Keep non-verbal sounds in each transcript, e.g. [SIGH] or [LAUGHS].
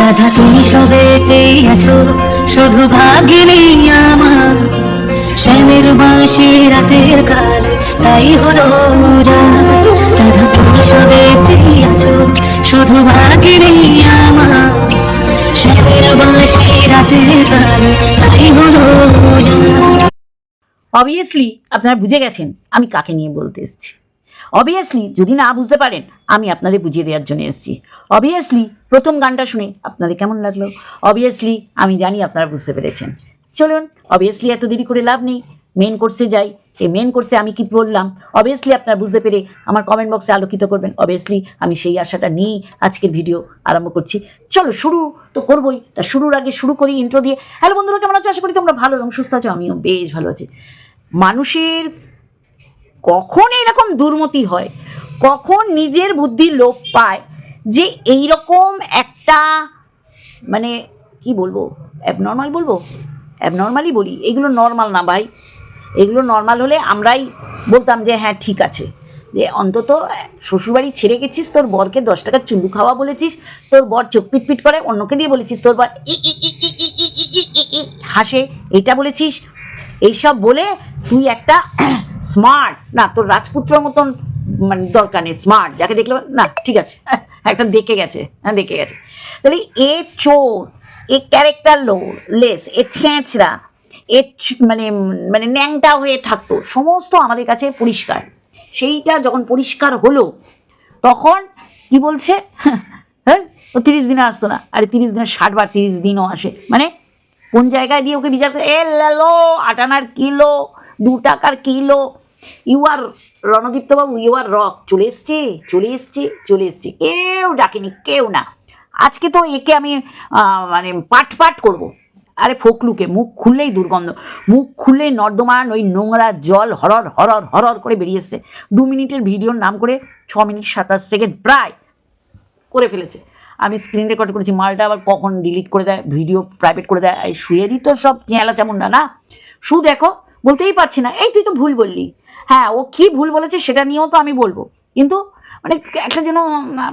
রাধা, তুমি সবেতেই আছো, শুধু ভাগিনি আমার। শ্যামের বাঁশি রাতের কালে, তাই হলো রাধা, তুমি সবেতেই আছো, শুধু ভাগিনি আমার। শ্যামের বাঁশি রাতের কালে, তাই হলো অবভিয়াসলি আপনারা বুঝে গেছেন আমি কাকে নিয়ে বলতে এসেছি। অবভিয়াসলি যদি না বুঝতে পারেন, আমি আপনাদের বুঝিয়ে দেওয়ার জন্য এসেছি। অবভিয়াসলি প্রথম গানটা শুনে আপনাদের কেমন লাগল? অবভিয়াসলি আমি জানি আপনারা বুঝতে পেরেছেন। চলুন অবভিয়াসলি এত দেরি করে লাভ নেই। মেন কোর্সে যাই। এই মেন কোর্সে আমি কি বললাম? অবভিয়াসলি আপনারা বুঝতে পেরে আমার কমেন্ট বক্সে আলোকিত করবেন। অবভিয়াসলি আমি সেই আশাটা নিয়েই আজকের ভিডিও আরম্ভ করছি। চলো, শুরু তো করবোই। তা শুরুর আগে শুরু করি ইন্ট্রো দিয়ে। হ্যালো বন্ধুরা, কেমন আছো? আশা করি তোমরা ভালো এবং সুস্থ আছো। আমিও বেশ ভালো আছি। মানুষের কখন এরকম দুর্মতি হয় কখন নিজের বুদ্ধি লোপ পায় যে এই রকম একটা মানে কি বলব অ্যাবনর্মাল বলব অ্যাবনর্মালই বলি এগুলো নর্মাল না ভাই এগুলো নর্মাল হলে আমরাই বলতাম যে হ্যাঁ ঠিক আছে যে অন্তত শ্বশুরবাড়ি ছেড়ে গেছিস তোর বরকে দশ টাকার চুলু খাওয়া বলেছিস তোর বর চোখ পিটপিট করে অন্যকে দিয়ে বলেছিস তোর বর ই ই হাসে এটা বলেছিস এইসব বলে তুই একটা স্মার্ট না, তোর রাজপুত্র মতন মানে দরকার নেই স্মার্ট যাকে দেখলে না, ঠিক আছে, [LAUGHS] একটা দেখে গেছে হ্যাঁ দেখে গেছে। তাহলে এ চোর, এ ক্যারেক্টার লো লেস এ ছেঁচড়া, এ মানে মানে ন্যাংটা হয়ে থাকতো, সমস্ত আমাদের কাছে পরিষ্কার। সেইটা যখন পরিষ্কার হলো, তখন কি বলছে? [LAUGHS] হ্যাঁ ও তিরিশ দিনে আসতো না, আরে তিরিশ দিনে, ষাট বার তিরিশ দিনও আসে। মানে কোন জায়গায় দিয়ে ওকে বিচার করে? এ লালো আটানার কিলো দু টাকার কিলো। ইউ আর রণদীপ্তবাবু ইউ আর রক চলে এসছে চলে এসছে চলে এসছে। কেউ ডাকেনি, কেউ না। আজকে তো একে আমি মানে পাট পাট করব। আরে ফোকলুকে, মুখ খুললেই দুর্গন্ধ। মুখ খুললেই নর্দমান ওই নোংরা জল হরর হরর হরর করে বেরিয়ে এসছে। দু মিনিটের ভিডিওর নাম করে ছ মিনিট সাতাশ সেকেন্ড প্রায় করে ফেলেছে। আমি স্ক্রিন রেকর্ড করেছি, মালটা আবার কখন ডিলিট করে দেয়, ভিডিও প্রাইভেট করে দেয় শুয়ে দিত সব চেঁলা না না? শু দেখো বলতেই পারছি না। এই তুই তো ভুল বললি। হ্যাঁ ও কি ভুল বলেছে সেটা নিয়েও তো আমি বলব। কিন্তু মানে একটা যেন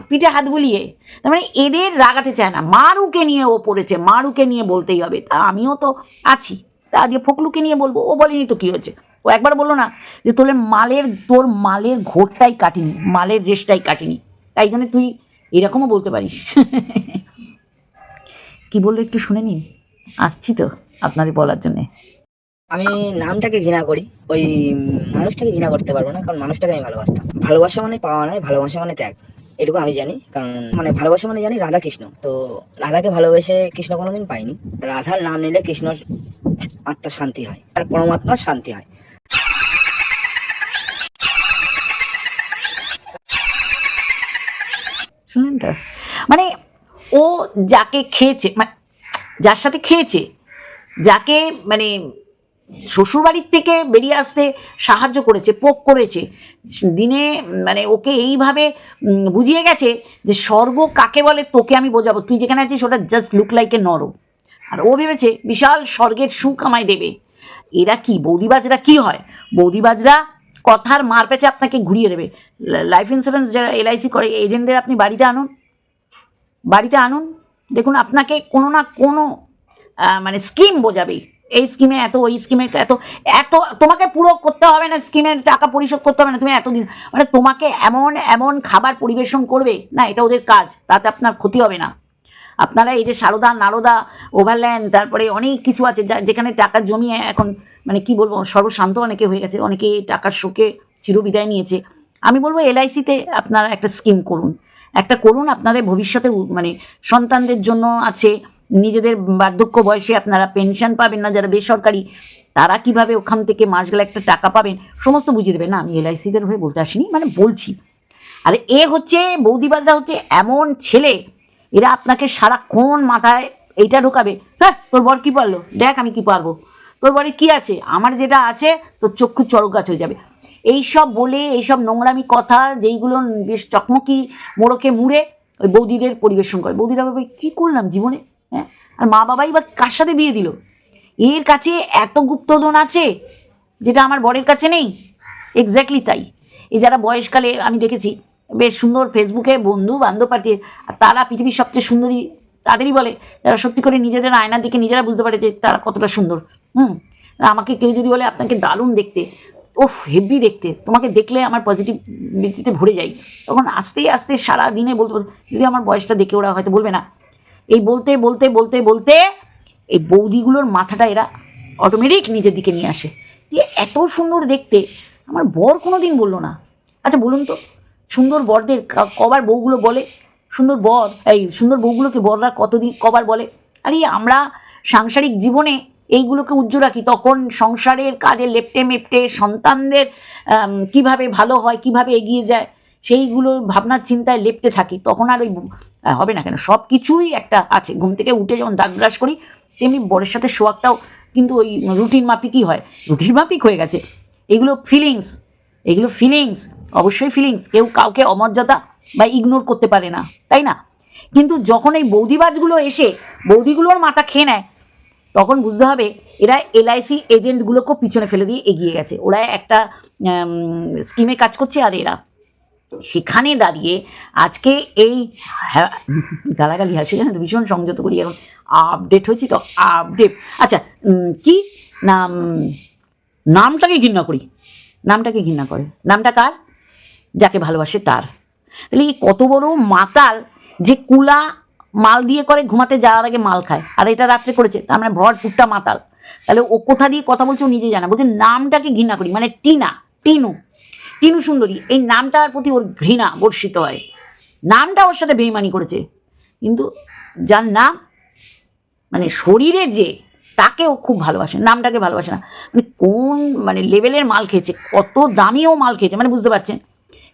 পিঠে হাত বুলিয়ে, তার মানে এদের রাগাতে চায় না। মারুকে নিয়ে ও পড়েছে, মারুকে নিয়ে বলতেই হবে। তা আমিও তো আছি। তা আজকে ফকলুকে নিয়ে বলব। ও বলেনি তো কী হয়েছে? ও একবার বলল না যে তোর মালের তোর মালের ঘোরটাই কাটিনি, মালের রেশটাই কাটিনি। তাই জন্য তুই এরকমও বলতে পারিস। [LAUGHS] কি বলল একটু শুনে নিন। আসছি তো আপনাদের বলার জন্যে। আমি নামটাকে ঘৃণা করি, ওই মানুষটাকে ঘৃণা করতে পারব না, কারণ মানুষটাকে আমি ভালোবাসতাম। ভালোবাসা মানে পাওয়া নয়, ভালোবাসা মানে ত্যাগ। এটুকু আমি জানি, কারণ মানে ভালোবাসা মানে জানি রাধা কৃষ্ণ। তো রাধাকে ভালোবেসে কৃষ্ণ কোনোদিন পাইনি। রাধার নাম নিলে কৃষ্ণর আত্মার শান্তি হয়, আর পরমাত্মার শান্তি হয়। শুনলেন তো মানে ও যাকে খেয়েছে মানে যার সাথে খেয়েছে, যাকে মানে শ্বশুরবাড়ির থেকে বেরিয়ে আসতে সাহায্য করেছে, পোক করেছে। দিনে মানে ওকে এইভাবে বুঝিয়ে গেছে যে স্বর্গ কাকে বলে তোকে আমি বোঝাবো। তুই যেখানে আছিস ওটা জাস্ট লুক লাইক এ নর আর ও ভেবেছে, বিশাল স্বর্গের সুখ আমায় দেবে। এরা কি, বৌদিবাজরা কি হয়? বৌদিবাজরা কথার মার পেছে আপনাকে ঘুরিয়ে দেবে। লাইফ ইন্স্যুরেন্স যারা এলআইসি করে এজেন্টদের আপনি বাড়িতে আনুন। বাড়িতে আনুন। দেখুন, আপনাকে কোনো না কোনো মানে স্কিম বোঝাবেই এই স্কিমে এত, ওই স্কিমে এত এত, তোমাকে পুরো করতে হবে না স্কিমের টাকা পরিশোধ করতে হবে না, তুমি এতদিন মানে তোমাকে এমন এমন খাবার পরিবেশন করবে, না, এটা ওদের কাজ, তাতে আপনার ক্ষতি হবে না। আপনারা এই যে সারদা, নারদা ওভারল্যান্ড তারপরে অনেক কিছু আছে, যা, যেখানে টাকা জমিয়ে এখন মানে কি বলব, সর্বশান্ত অনেকে হয়ে গেছে, অনেকে টাকার শোকে চিরবিদায় নিয়েছে। আমি বলব এলআইসিতে আপনারা একটা স্কিম করুন। একটা করুন, আপনাদের ভবিষ্যতে মানে সন্তানদের জন্য আছে নিজেদের বার্ধক্য বয়সে আপনারা পেনশন পাবেন না, যারা বেসরকারি, তারা কীভাবে ওখান থেকে মাস গেলে একটা টাকা পাবেন, সমস্ত বুঝিয়ে দেবেন। না, আমি এলআইসিদের হয়ে বলতে আসিনি মানে বলছি। আর এ হচ্ছে, বৌদিবাজরা হচ্ছে এমন ছেলে, এরা আপনাকে সারাক্ষণ মাথায় এইটা ঢোকাবে। হ্যাঁ তোর বর কী পারল? দেখ আমি কি পারব। তোর বরে কি আছে? আমার যেটা আছে, তোর চক্ষু চড়ক গাছ হয়ে যাবে। এইসব বলে, এইসব নোংরামি কথা, যেইগুলো বেশ চকমকি, মোড়কে মুড়ে ওই বৌদিদের পরিবেশন করে। বৌদিরা ভাবে কী করলাম জীবনে? হ্যাঁ? আর মা বাবাই বা কার সাথে বিয়ে দিল? এর কাছে এত গুপ্তধন আছে, যেটা আমার বরের কাছে নেই। এক্স্যাক্টলি তাই। এই যারা বয়সকালে, আমি দেখেছি, বেশ সুন্দর ফেসবুকে বন্ধু বান্ধব পাঠিয়ে, আর তারা পৃথিবীর সবচেয়ে সুন্দরী, তাদেরই বলে, যারা সত্যি করে নিজেদের আয়নার দিকে নিজেরা বুঝতে পারে যে তারা কতটা সুন্দর। হুম? আমাকে কেউ যদি বলে, আপনাকে দারুণ দেখতে। ও হেভি দেখতে। তোমাকে দেখলে আমার পজিটিভ ভরে যাই তখন আস্তে আস্তে সারা দিনে বলতে যদি আমার বয়সটা দেখে ওরা হয়তো বলবে না এই বলতে বলতে বলতে বলতে এই বৌদিগুলোর মাথাটা এরা অটোমেটিক নিজের দিকে নিয়ে আসে। দিয়ে এত সুন্দর দেখতে, আমার বর কোনো দিন বলল না। আচ্ছা বলুন তো, সুন্দর বরদের কবার বউগুলো বলে? সুন্দর বর, এই সুন্দর বউগুলোকে বররা কতদিন, কবার বলে? আরে, আমরা সাংসারিক জীবনে এইগুলোকে উজ্জ্বল রাখি। তখন সংসারের কাজে লেপটে মেপটে সন্তানদের কীভাবে ভালো হয়, কীভাবে এগিয়ে যায় সেইগুলো ভাবনার চিন্তায় লেপটে থাকি, তখন আর ওই হবে না কেন? সব কিছুই একটা আছে। ঘুম থেকে উঠে যেমন দাগ ব্রাশ করি, তেমনি বরের সাথে শোয়াকটাও কিন্তু ওই রুটিন মাফিকই হয়। রুটিন মাফিক হয়ে গেছে। এগুলো ফিলিংস এগুলো ফিলিংস অবশ্যই ফিলিংস কেউ কাউকে অমর্যাদা বা ইগনোর করতে পারে না, তাই না? কিন্তু যখন এই বৌদিবাজগুলো এসে বৌদিগুলোর মাথা খেয়ে নেয়, তখন বুঝতে হবে এরা এলআইসি এজেন্টগুলোকেও পিছনে ফেলে দিয়ে এগিয়ে গেছে। ওরা একটা স্কিমে কাজ করছে আর এরা সেখানে দাঁড়িয়ে আজকে এই গালাগালি হাসি জানেন তো, ভীষণ সংযত করি এখন। আপডেট হয়েছি তো, আপডেট। আচ্ছা কি? নাম, নামটাকে ঘৃণা করি। নামটাকে ঘৃণা করে। নামটা কার? যাকে ভালোবাসে তার। তাহলে এই কত বড় মাতাল যে কুলা মাল দিয়ে করে ঘুমাতে যাওয়ার আগে মাল খায়। আর এটা রাত্রে করেছে, তার মানে ভরপুরটা মাতাল। তাহলে ও কোথা দিয়ে কথা বলছে ও নিজে জানা বলছে, নামটাকে ঘৃণা করি মানে টিনা, টিনু। টিনু সুন্দরী, এই নামটার প্রতি ওর ঘৃণা বর্ষিত হয়। নামটা ওর সাথে বেইমানি করেছে। কিন্তু যার নাম মানে শরীরে যে, তাকে ও খুব ভালোবাসে। নামটাকে ভালোবাসে না। মানে কোন মানে লেভেলের মাল খেয়েছে, কত দামিও মাল খেয়েছে মানে বুঝতে পারছেন?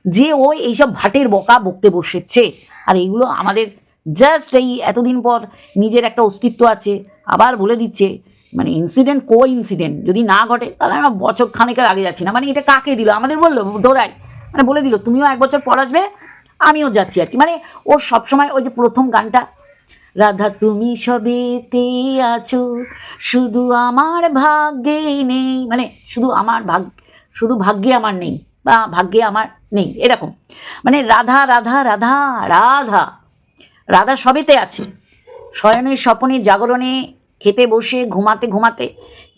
যে ও এইসব ভাটের বকা বকতে বসেছে। আর এইগুলো আমাদের জাস্ট এই এতদিন পর নিজের একটা অস্তিত্ব আছে, আবার বলে দিচ্ছে মানে ইনসিডেন্ট কো ইনসিডেন্ট যদি না ঘটে, তাহলে আমরা বছর খানেকের আগে যাচ্ছি না। মানে এটা কাকে দিল? আমাদের বলল দৌড়াই মানে বলে দিল, তুমিও এক বছর পর আসবে, আমিও যাচ্ছি আর কি মানে ওর সবসময় ওই যে প্রথম গানটা, রাধা, তুমি সবেতে আছো, শুধু আমার ভাগ্যে নেই। মানে শুধু আমার ভাগ, শুধু ভাগ্যে আমার নেই বা ভাগ্যে আমার নেই, এরকম। মানে রাধা রাধা রাধা রাধা রাধা সবেতে আছে। শয়নে, স্বপনে, জাগরণে খেতে বসে, ঘুমাতে ঘুমাতে।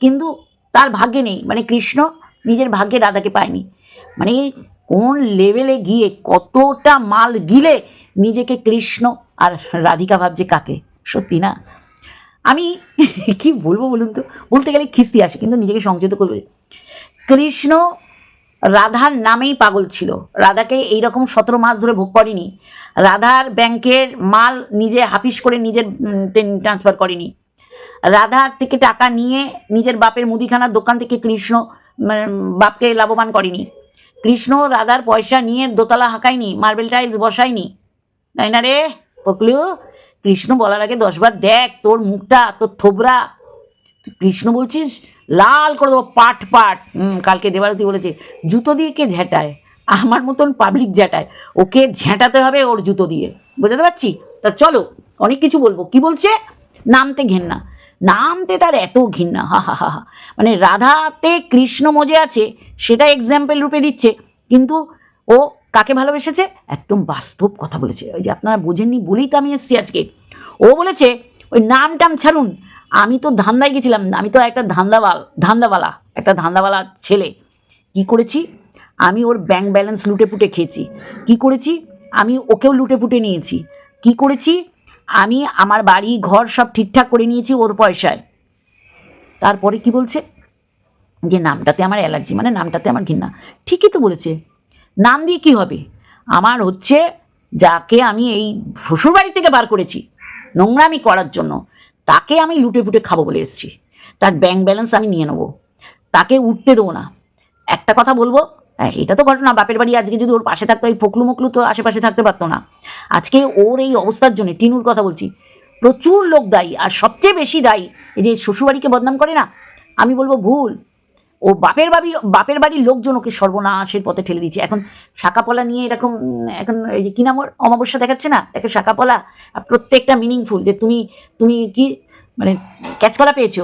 কিন্তু তার ভাগ্যে নেই। মানে কৃষ্ণ নিজের ভাগ্যে রাধাকে পায়নি। মানে কোন লেভেলে গিয়ে কতটা মাল গিলে নিজেকে কৃষ্ণ আর রাধিকা ভাবছে কাকে? সত্যি না? আমি কি বলব বলুন তো? বলতে গেলে খিস্তি আসে, কিন্তু নিজেকে সংযত করবে। কৃষ্ণ রাধার নামেই পাগল ছিল। রাধাকে এইরকম সতেরো মাস ধরে ভোগ করেনি। রাধার ব্যাংকের মাল নিজে হাফিস করে নিজের ট্রান্সফার করেনি। রাধার থেকে টাকা নিয়ে নিজের বাপের মুদিখানার দোকান থেকে কৃষ্ণ বাপকে লাভবান করেনি। কৃষ্ণ রাধার পয়সা নিয়ে দোতলা হাঁকায়নি, মার্বেল টাইলস বসায়নি। তাই না রে পকলু? কৃষ্ণ বলার আগে দশবার দেখ তোর মুখটা, তোর থোবরা। কৃষ্ণ বলছিস? লাল করে দেবো, পাট পাট। কালকে দেবারতী বলেছে, জুতো দিয়ে কে ঝেঁটায়? আমার মতন পাবলিক ঝেঁটায়। ওকে ঝেঁটাতে হবে ওর জুতো দিয়ে। বুঝতে পারছি তা চলো, অনেক কিছু বলব। কি বলছে? নামতে ঘেন্না। নামতে তার এত ঘৃণা, হা হা হা হা। মানে রাধাতে কৃষ্ণ মজে আছে, সেটা এক্সাম্পল রূপে দিচ্ছে, কিন্তু ও কাকে ভালোবেসেছে? একদম বাস্তব কথা বলেছে। ওই যে আপনারা বোঝেননি, বলেই তো আমি এসেছি আজকে। ও বলেছে, ওই নাম টাম ছাড়ুন, আমি তো ধান্দায় গেছিলাম, আমি তো একটা ধান্দাওয়াল, ধান্দাওয়ালা, একটা ধান্দাওয়ালা ছেলে। কি করেছি? আমি ওর ব্যাংক ব্যালেন্স লুটে পুটে খেয়েছি। কি করেছি? আমি ওকেও লুটে পুটে নিয়েছি। কি করেছি? আমি আমার বাড়ি, ঘর সব ঠিকঠাক করে নিয়েছি ওর পয়সায়। তারপরে কি বলছে? যে নামটাতে আমার অ্যালার্জি মানে নামটাতে আমার ঘৃণা। ঠিকই তো বলেছে। নাম দিয়ে কি হবে? আমার হচ্ছে যাকে আমি এই শ্বশুরবাড়ি থেকে বার করেছি নোংরামি করার জন্য, তাকে আমি লুটে পুটে খাব বলে এসেছি। তার ব্যাংক ব্যালেন্স আমি নিয়ে নেব। তাকে উঠতে দেবো না। একটা কথা বলব হ্যাঁ এটা তো ঘটনা, বাপের বাড়ি আজকে যদি ওর পাশে থাকতো, এই ফকলু মকলু তো আশেপাশে থাকতে পারতো না। আজকে ওর এই অবস্থার জন্য, টিনুর কথা বলছি, প্রচুর লোক দায়ী, আর সবচেয়ে বেশি দায়ী, এই যে শ্বশুরবাড়িকে বদনাম করে না, আমি বলব ভুল। ও বাপের বাড়ি, বাপের বাড়ির লোকজন ওকে সর্বনাশের পথে ঠেলে দিচ্ছে এখন শাকাপলা নিয়ে এরকম, এখন এই যে কি নাম ওর? অমাবস্যা দেখাচ্ছে না? দেখে শাকাপলা প্রত্যেকটা মিনিংফুল যে তুমি তুমি কি মানে ক্যাচকলা পেয়েছ?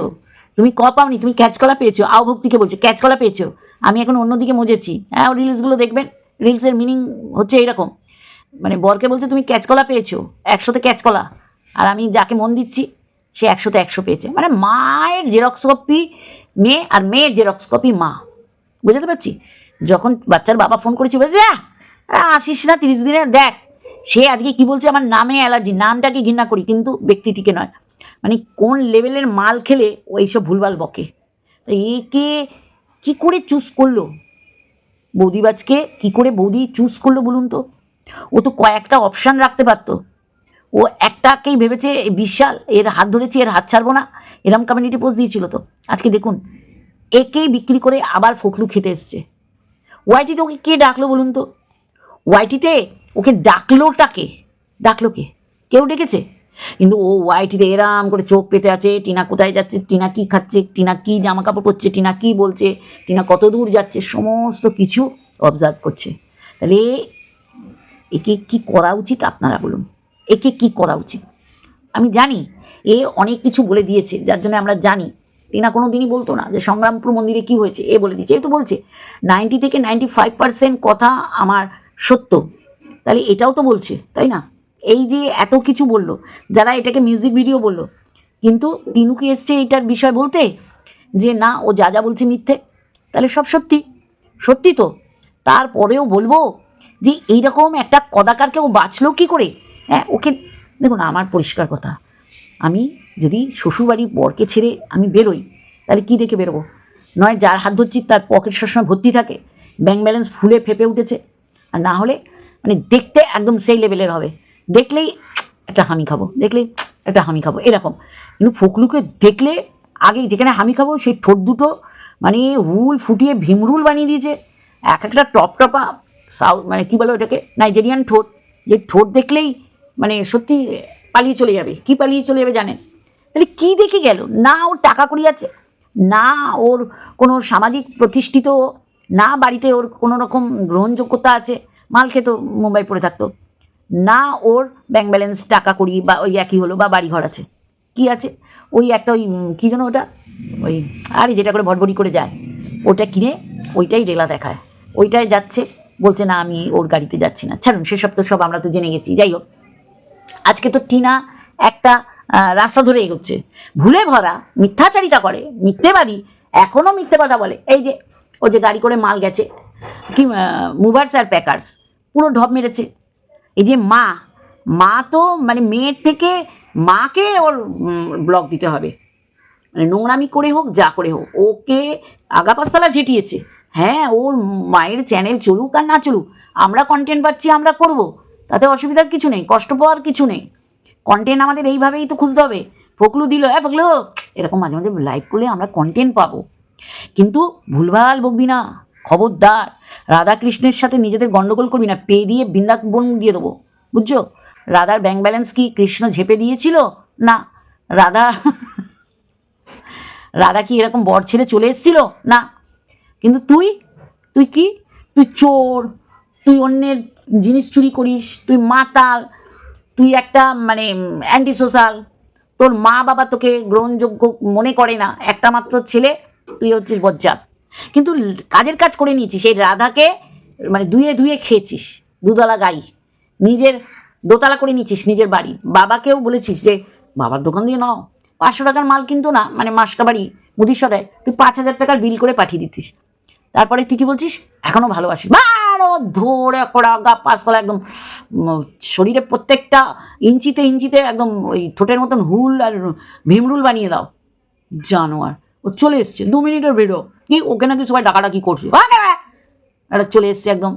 তুমি ক পাওনি, তুমি ক্যাচকলা পেয়েছ? আও ভক্তিকে বলছো ক্যাচকলা পেয়েছ? আমি এখন অন্যদিকে মজেছি। হ্যাঁ রিলসগুলো দেখবেন রিলসের মিনিং হচ্ছে এইরকম মানে বরকে বলছে তুমি ক্যাচকলা পেয়েছ একশোতে ক্যাচকলা। আর আমি যাকে মন দিচ্ছি সে একশোতে একশো পেয়েছে। মানে মায়ের জেরক্স কপি মেয়ে আর মেয়ের জেরক্স কপি মা। বুঝতে পারছি? যখন বাচ্চার বাবা ফোন করেছি বলছে "আহ, আসিস না তিরিশ দিনে দেখ। সে আজকে কি বলছে আমার নামে অ্যালার্জি নামটাকে ঘৃণা করি? কিন্তু ব্যক্তিটিকে নয়। মানে কোন লেভেলের মাল খেলে ও এইসব ভুলভাল বকে। তা একে কি করে চুজ করল? বৌদিবাজকে কি করে বৌদি চুজ করল বলুন তো? ও তো কয়েকটা অপশান রাখতে পারতো। ও একটাকেই ভেবেছে বিশাল, এর হাত ধরেছি, এর হাত ছাড়বো না। এরম কমিউনিটি পোস্ট দিয়েছিল তো। আজকে দেখুন একেই বিক্রি করে আবার ফখলু খেতে এসছে। ওয়াইটিতে ওকে কে ডাকলো বলুন তো? ওয়াইটিতে ওকে ডাকলোটাকে। ডাকলো কে? কেউ ডেকেছে? কিন্তু ও ওয়াইটিতে এরাম করে চোখ পেতে আছে, টিনা কোথায় যাচ্ছে, টিনা কি খাচ্ছে, টিনা কি জামা কাপড় পরছে, টিনা কি বলছে, টিনা কত দূর যাচ্ছে, সমস্ত কিছু অবজার্ভ করছে। তাহলে একে কি করা উচিত আপনারা বলুন? একে কি করা উচিত? আমি জানি, এ অনেক কিছু বলে দিয়েছে, যার জন্য আমরা জানি। টিনা কোনো দিনই বলতো না যে সংগ্রামপুর মন্দিরে কি হয়েছে, এ বলে দিয়েছে, এ তো বলছে। নাইনটি থেকে নাইনটি ফাইভ পার্সেন্ট কথা আমার সত্য। তাহলে এটাও তো বলছে, তাই না? এই যে এত কিছু বলল, যারা এটাকে মিউজিক ভিডিও বলল, কিন্তু টিনুকে এসছে এটার বিষয় বলতে যে না, ও যা যা বলছে মিথ্যে, তাহলে সব সত্যি সত্যি তো। তারপরেও বলব যে এইরকম একটা কদাকারকে ও বাঁচলো কী করে? হ্যাঁ ওকে, দেখুন, আমার পরিষ্কার কথা, আমি যদি শ্বশুরবাড়ি বরকে ছেড়ে আমি বেরোই, তাহলে কি দেখে বেরোবো? নয়, যার হাত ধরছি তার পকেট সবসময় ভর্তি থাকে ব্যাংক ব্যালেন্স ফুলে ফেপে উঠেছে, আর না হলে মানে দেখতে একদম সেই লেভেলের হবে। দেখলেই একটা হামি খাব, দেখলেই একটা হামি খাব, এরকম। কিন্তু ফকলুকে দেখলে আগে যেখানে হামি খাব, সেই ঠোঁট দুটো মানে হুল ফুটিয়ে ভীমরুল বানিয়ে দিয়েছে। এক একটা টপ টপা সাউথ মানে কী বলো ওটাকে? নাইজেরিয়ান ঠোঁট। যে ঠোঁট দেখলেই মানে সত্যি পালিয়ে চলে যাবে। কি পালিয়ে চলে যাবে জানেন? তাহলে কী দেখে গেল? না ওর টাকা কড়ি আছে, না ওর কোনো সামাজিক প্রতিষ্ঠিত, না বাড়িতে ওর কোনো রকম গ্রহণযোগ্যতা আছে। মাল খেতো, মুম্বাই পড়ে থাকতো। না ওর ব্যাংক ব্যালেন্স টাকা কড়ি বা ওই একই হলো বা বাড়ি ঘর আছে। কি আছে? ওই একটা ওই কী যেন ওটা? ওই, আরে যেটা করে ভটভটি করে যায়। ওটা কিনে ওইটাই রেলা দেখায়। ওইটাই যাচ্ছে, বলছে, না, আমি ওর গাড়িতে যাচ্ছি না। ছাড়ুন, সেসব তো সব আমরা তো জেনে গেছি। যাই হোক, আজকে তো টিনা একটা রাস্তা ধরে এগোচ্ছে। ভুলে ভরা, মিথ্যাচারিতা করে মিথ্যে মিথ্যেবাদী এখনও মিথ্যে কথা বলে। এই যে, ও যে গাড়ি করে মাল গেছে, কি মুভার্স আর প্যাকার্স পুরো ঢপ মেরেছে। এই যে মা মা তো মানে মেয়ের থেকে মাকে ওর ব্লক দিতে হবে। মানে নোংরামি করে হোক, যা করে হোক, ওকে আগা পাঁচতলা ঝেটিয়েছে। হ্যাঁ ওর মায়ের চ্যানেল চলুক আর না চলুক, আমরা কন্টেন্ট পাচ্ছি, আমরা করব, তাতে অসুবিধার কিছু নেই, কষ্ট পাওয়ার কিছু নেই। কন্টেন্ট আমাদের এইভাবেই তো খুঁজতে হবে। ফকলু দিল হ্যাঁ ফকলু। এরকম মাঝে মাঝে লাইভ করলে আমরা কন্টেন্ট পাবো। কিন্তু ভুলভাল বকবি না, খবরদার। রাধাকৃষ্ণের সাথে নিজেদের গন্ডগোল করবি না, পে দিয়ে বৃন্দাবন দিয়ে দেবো, বুঝছ? রাধার ব্যাংক ব্যালেন্স কি কৃষ্ণ ঝেপে দিয়েছিল? না। রাধা রাধা কি এরকম বর ছেড়ে চলে এসেছিল? না। কিন্তু তুই তুই কি? তুই চোর, তুই অন্যের জিনিস চুরি করিস, তুই মাতাল, তুই একটা মানে অ্যান্টি সোশ্যাল তোর মা বাবা তোকে গ্রহণযোগ্য মনে করে না। একটা মাত্র ছেলে, তুই হচ্ছিস বজ্জাত। কিন্তু কাজের কাজ করে নিয়েছিস। সেই রাধাকে মানে ধুয়ে ধুয়ে খেয়েছিস, দুতলা গাই নিজের দোতলা করে নিয়েছিস, নিজের বাড়ি। বাবাকেও বলেছিস যে, বাবার দোকান দিয়ে নাও। পাঁচশো টাকার মাল কিন্তু না মানে মাসকাবাড়ি মুদির সদায় তুই পাঁচ হাজার টাকার বিল করে পাঠিয়ে দিতিস। তারপরে তুই কি বলছিস? এখনও ভালোবাসিস। বারো ধরে করা গা, পাঁচতলা একদম শরীরে প্রত্যেকটা ইঞ্চিতে ইঞ্চিতে একদম ওই ঠোঁটের মতন হুল আর ভীমরুল বানিয়ে দাও। জানোয়ার। ও চলে এসছে, দু মিনিটের ভিডিও কি ওকে নাকি সবাই ডাকাডাকি করছে। এটা চলে এসছে একদম।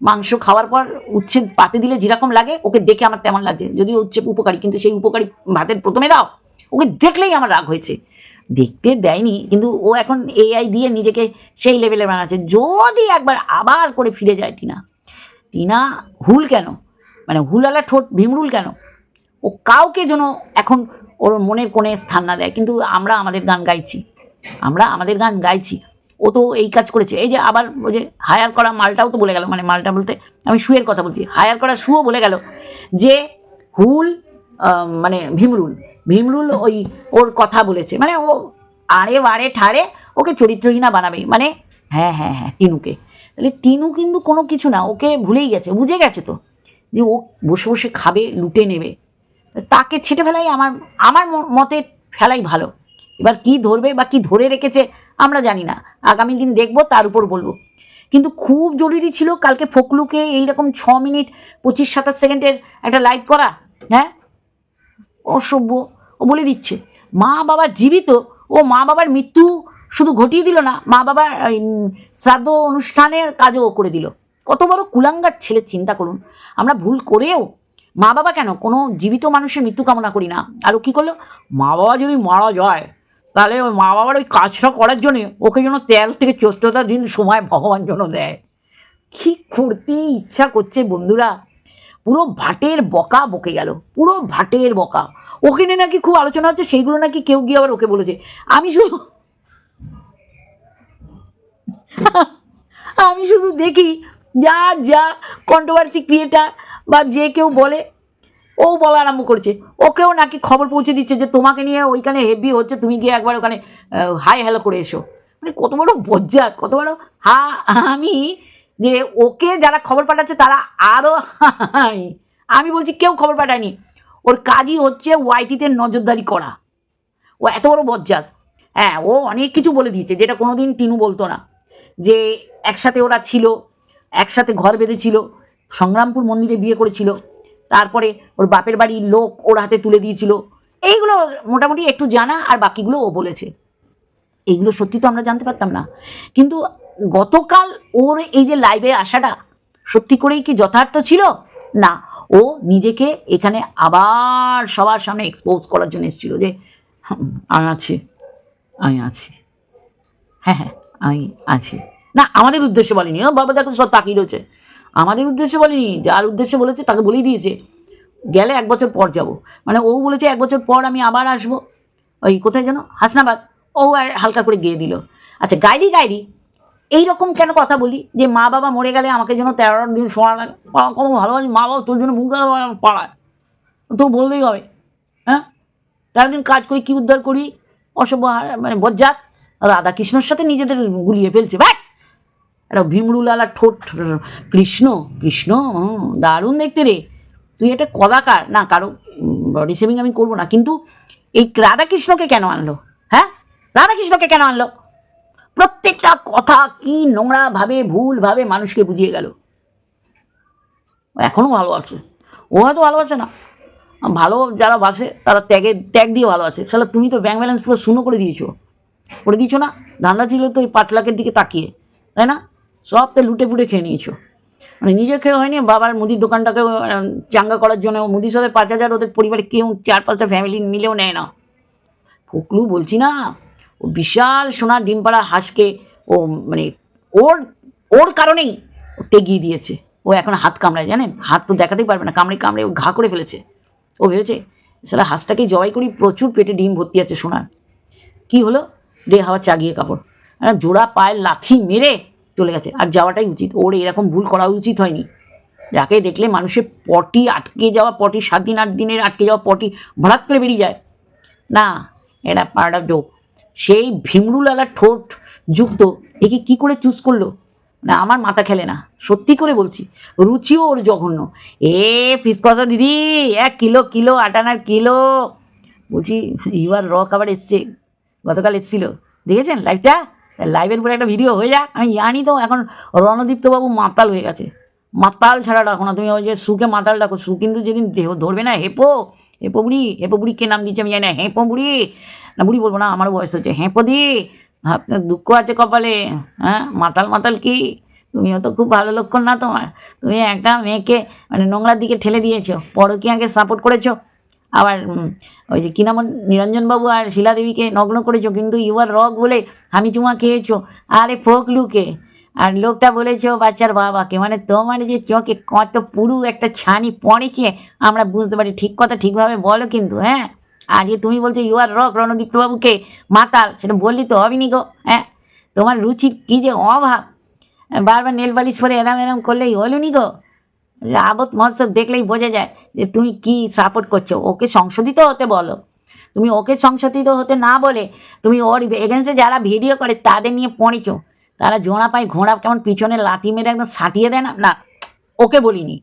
মাংস খাওয়ার পর উচ্ছে পাতে দিলে যেরকম লাগে, ওকে দেখে আমার তেমন লাগছে। যদিও উচ্ছে উপকারী, কিন্তু সেই উপকারী ভাতের প্রথমে দাও, ওকে দেখলেই আমার রাগ হয়েছে। দেখতে দেয়নি, কিন্তু ও এখন এআই দিয়ে নিজেকে সেই লেভেলে বানাচ্ছে। যদি একবার আবার করে ফিরে যায় টিনা টিনা হুল কেন? মানে হুলালা ঠোঁট ভীমরুল কেন? ও কাউকে যেন এখন ওর মনের কোণে স্থান না দেয়। কিন্তু আমরা আমাদের গান গাইছি। আমরা আমাদের গান গাইছি। ও তো এই কাজ করেছে। এই যে আবার ওই যে হায়ার করা মালটাও তো বলে গেল। মানে মালটা বলতে আমি শুয়ের কথা বলছি। হায়ার করা শুও বলে গেল যে হুল মানে ভীমরুল। ভীমরুল ওই ওর কথা বলেছে। মানে ও আড়ে বাড়ে ঠাড়ে ওকে চরিত্রহীনা বানাবে। মানে হ্যাঁ হ্যাঁ হ্যাঁ টিনুকে। তাহলে টিনু কিন্তু কোনো কিছু না। ওকে ভুলেই গেছে। বুঝে গেছে তো। যে ও বসে বসে খাবে, লুটে নেবে। তাকে ছেটে ফেলাই আমার আমার মতে ফেলাই ভালো। এবার কি ধরবে বা কি ধরে রেখেছে আমরা জানি না। আগামী দিন দেখব, তার উপর বলব। কিন্তু খুব জরুরি ছিল কালকে ফকলুকে এইরকম ছ মিনিট, পঁচিশ, সাতাশ সেকেন্ডের একটা লাইভ করা। হ্যাঁ? অসভ্য। ও বলে দিচ্ছে, মা বাবা জীবিত, ও মা বাবার মৃত্যু শুধু ঘটিয়ে দিল না, মা বাবার শ্রাদ্ধ অনুষ্ঠানের কাজও করে দিল। কত বড় কুলাঙ্গার ছেলে, চিন্তা করুন। আমরা ভুল করেও মা বাবা কেন? কোনো জীবিত মানুষের মৃত্যু কামনা করি না। আর ও কী করল? মা বাবা যদি মারা যায়, তাহলে ওই মা বাবার ওই কাজটা করার জন্য ওকে যেন তেল থেকে চোদ্দটা দিন সময় ভগবান জন্য দেয়। কি করতে ইচ্ছা করছে বন্ধুরা। পুরো ভাটের বকা বকে গেল। পুরো ভাটের বকা। ওখানে নাকি খুব আলোচনা হচ্ছে, সেইগুলো নাকি কেউ গিয়ে আবার ওকে বলেছে। আমি শুধু আমি শুধু দেখি, যা যা কন্ট্রোভার্সি ক্রিয়েটার বা যে কেউ বলে, ও বলা আরম্ভ করেছে। ওকেও নাকি খবর পৌঁছে দিচ্ছে যে তোমাকে নিয়ে ওইখানে হেভি হচ্ছে, তুমি গিয়ে একবার ওখানে হাই হ্যালো করে এসো। মানে কত বড় বজ্জাত, কত বড়, হা, আমি যে ওকে যারা খবর পাঠাচ্ছে তারা আরও আমি বলছি, কেউ খবর পাঠায়নি। ওর কাজই হচ্ছে ওয়াইটিতে নজরদারি করা। ও এত বড় বজ্জাত। হ্যাঁ ও অনেক কিছু বলে দিয়েছে, যেটা কোনো দিন টিনু বলতো না। যে একসাথে ওরা ছিল, একসাথে ঘর বেঁধেছিল সংগ্রামপুর মন্দিরে বিয়ে করেছিল। তারপরে ওর বাপের বাড়ির লোক ওর হাতে তুলে দিয়েছিল। এইগুলো মোটামুটি একটু জানা আর বাকিগুলো ও বলেছে। এইগুলো সত্যি তো আমরা জানতে পারতাম না। কিন্তু গতকাল ওর এই যে লাইভে আসাটা সত্যি করেই কি যথার্থ ছিল? না। ও নিজেকে এখানে আবার সবার সামনে এক্সপোজ করার জন্য এসেছিল যে, আমি আছি। আমি আছি। হ্যাঁ হ্যাঁ আমি আছি। না, আমাদের উদ্দেশ্যে বলেনি। বাবা, দেখো সব তাকিয়ে রয়েছে। আমাদের উদ্দেশ্যে বলেনি, যার উদ্দেশ্যে বলেছে তাকে বলেই দিয়েছে। গেলে এক বছর পর যাব। মানে ও বলেছে এক বছর পর আমি আবার আসব। ওই কোথায় যেন? হাসনাবাদ। ও আর হালকা করে গিয়ে দিল। আচ্ছা গাইডি এই রকম কেন কথা বলি? যে মা বাবা মরে গেলে আমাকে যেন তেরো দিন শোনা লাগে। কত ভালোবাসি মা বাবা, তোর জন্য মুখ পাড়ায়। তো বলতেই হবে। হ্যাঁ? তেরো দিন কাজ করি, কী উদ্ধার করি? অসভ্য মানে বজ্জাত। রাধাকৃষ্ণর সাথে নিজেদের গুলিয়ে ফেলছে। ভাই একটা ভীমরুলালা ঠোঁট, কৃষ্ণ কৃষ্ণ দারুণ দেখতে রে। তুই একটা কদাকার না, কারও বডি শেভিং আমি করব না। কিন্তু এই রাধাকৃষ্ণকে কেন আনলো? হ্যাঁ? রাধাকৃষ্ণকে কেন আনলো? প্রত্যেকটা কথা কি নোংরাভাবে ভুলভাবে মানুষকে বুঝিয়ে গেল। এখনও ভালোবাসে ও হয়তো ভালোবাসে না। ভালো যারা বাসে তারা ত্যাগে, ত্যাগ দিয়ে ভালোবাসে সালা তুমি তো ব্যাংক ব্যালেন্স পুরো শূন্য করে দিয়েছ। করে দিয়েছ না? ধান্দা ছিল তো ওই পাঁচ লাখের দিকে তাকিয়ে, তাই না? সব তো লুটে ফুটে খেয়ে নিয়েছো। মানে নিজে খেয়ে হয়নি, বাবার মুদির দোকানটাকে চাঙ্গা করার জন্য, মুদির সাথে পাঁচ হাজার, ওদের পরিবারে কেউ চার পাঁচটা ফ্যামিলি মিলেও নেয় না। ফকলু বলছি না, ও বিশাল সোনার ডিম পাড়া হাঁসকে ও মানে ওর ওর কারণেই ও টেগিয়ে দিয়েছে। ও এখন হাত কামড়ায়, জানেন? হাত তো দেখাতেই পারবে না, কামড়ে কামড়ে ও ঘা করে ফেলেছে। ও ভেবেছে সেটা হাঁসটাকে জবাই করি, প্রচুর পেটে ডিম ভর্তি আছে সোনার। কি হলো? রে হাওয়া চাগিয়ে কাপড়। জোড়া পায়ের লাথি মেরে চলে গেছে। আর যাওয়াটাই উচিত। ওর এরকম ভুল করা উচিত হয়নি। যাকে দেখলে মানুষের পটি আটকে যাওয়া, পটি সাত দিন, আট দিনের আটকে যাওয়া, পটি ভরাত করে বেরিয়ে যায়। না, এটা পার্ট অফ জোক সেই ভীমরুলালা ঠোঁট যুক্ত, একে কি করে চুজ করল? না, আমার মাথা খেলে না। সত্যি করে বলছি, রুচিও ওর জঘন্য। এ ফিস কষা দিদি, এক কিলো কিলো আটানার কিলো। বলছি ইউআর রক আবার এসছে। গতকাল এসেছিল। দেখেছেন? লাইভটা লাইভের উপরে একটা ভিডিও হয়ে যাক, আমি জানি তো, এখন রণদীপ্তবাবু মাতাল হয়ে গেছে। মাতাল ছাড়া ডাকো না, তুমি ওই যে সুকে মাতাল ডাকো সু কিন্তু যেদিন দেহ ধরবে না, হেপো হেপো বুড়ি হেপো বুড়ি কে নাম দিচ্ছে আমি জানি না, হেপো বুড়ি। না, বুড়ি বলব না আমার বয়স হচ্ছে, হেঁপো দি। আপনার দুঃখ আছে কপালে হ্যাঁ? মাতাল মাতাল কি? তুমিও তো খুব ভালো লক্ষণ না তোমার। তুমি একটা মেয়েকে মানে নোংরার দিকে ঠেলে দিয়েছ, পরকীয়াকে সাপোর্ট করেছ। আবার ওই যে কী নাম নিরঞ্জনবাবু আর শিলাদেবীকে নগ্ন করেছ, কিন্তু ইউআর রক বলে আমি চুমা খেয়েছো। আরে ফোক লুকে আর লোকটা বলেছ বাচ্চার বাবাকে মানে তোমার যে চোখে কত পুরু একটা ছানি পড়েছে, আমরা বুঝতে পারি ঠিক কথা ঠিকভাবে বলো কিন্তু হ্যাঁ? আজকে তুমি বলছো ইউআর রক রণদীপ্তবাবুকে মাতাল, সেটা বললি তো হবেনি গো হ্যাঁ? তোমার রুচির কী যে অভাব? বারবার নেল পালিশ পরে এরম এরম করলেই হলো নি গো? আবত মহোৎসব দেখলেই বোঝা যায় যে তুমি কি সাপোর্ট করছ। ওকে সংশোধিত হতে বলো। তুমি ওকে সংশোধিত হতে না বলে তুমি ওর এগেনস্টে যারা ভিডিও করে তাদের নিয়ে পড়েছো। তারা জোড়া পায় ঘোড়া কেমন পিছনে লাথি মেরে একদম সাটিয়ে দেয় না? না, ওকে বলিনি।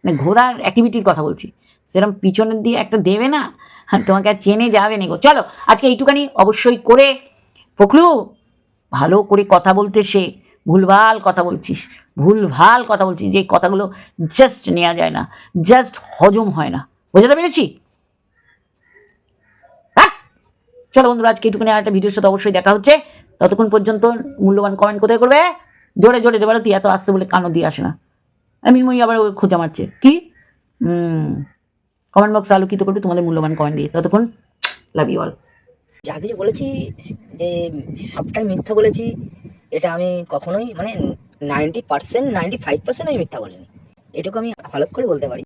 মানে ঘোড়ার অ্যাক্টিভিটির কথা বলছি। সেরকম পিছনের দিয়ে একটা দেবে না? তোমাকে আর চেনে যাবে না চলো, আজকে এইটুখানি অবশ্যই করে ফকলু ভালো করে কথা বলতে সে ভুলভাল কথা বলছিস, ভুলভাল কথা বলছিস, যে কথাগুলো জাস্ট নেওয়া যায় না জাস্ট হজম হয় না। বোঝাতে পেরেছি? হ্যাঁ। চলো বন্ধুরা, আজকে এইটুকুনি আর একটা ভিডিওর সাথে অবশ্যই দেখা হচ্ছে। ততক্ষণ পর্যন্ত মূল্যবান কমেন্ট কোথায় করবে? জোরে জোরে দেবার তুই এত আসতে বলে কানও দিয়ে আসে না। আমি মই আবার ওই খোঁজা মারছে। কি? কমেন্ট বক্স আলোকিত করবে, তোমাদের মূল্যবান কমেন্ট দিয়ে। ততক্ষণ লাভ ইউ অল যা কিছু বলেছি, যে সবটাই মিথ্যা বলেছি এটা আমি কখনোই মানে ninety percent ninety five percent আমি মিথ্যা বলিনি। এটুকু আমি হলপ করে বলতে পারি।